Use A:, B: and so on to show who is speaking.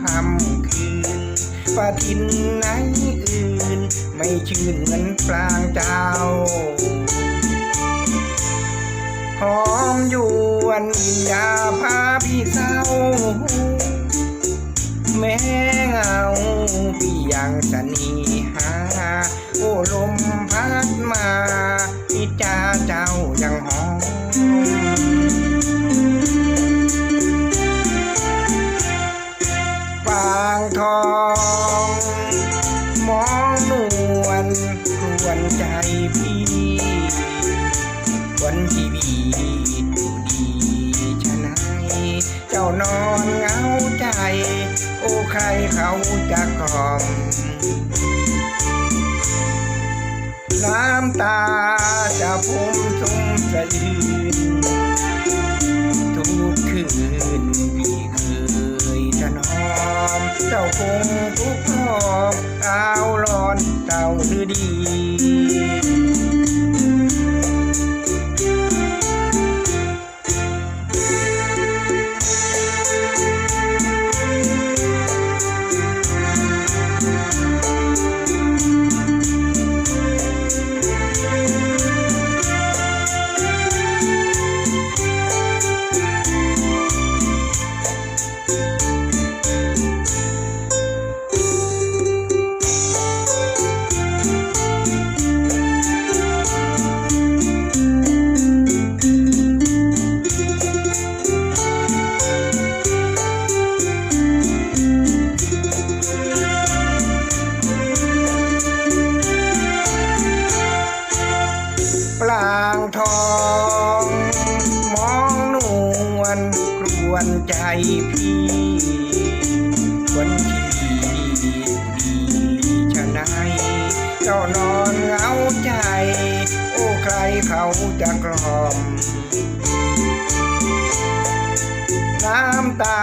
A: ค่ำคืนปาทินไหนอื่น ไม่ชื่นเหมือนปลางเจ้า หอมอยู่วันยาพาพี่เศร้า แม้เงาพี่ยังจะนี องมองนวลครวนใจพี่วันทีวีดูดีชะไหนเจ้านอนเหงาใจ โอ้ใครเขาจะกล่อมน้ำตาจะพุ่มทุ่มสะอื้น ร้อนเจ้าหรือดี ใครเขาจะกล่อม น้ำตา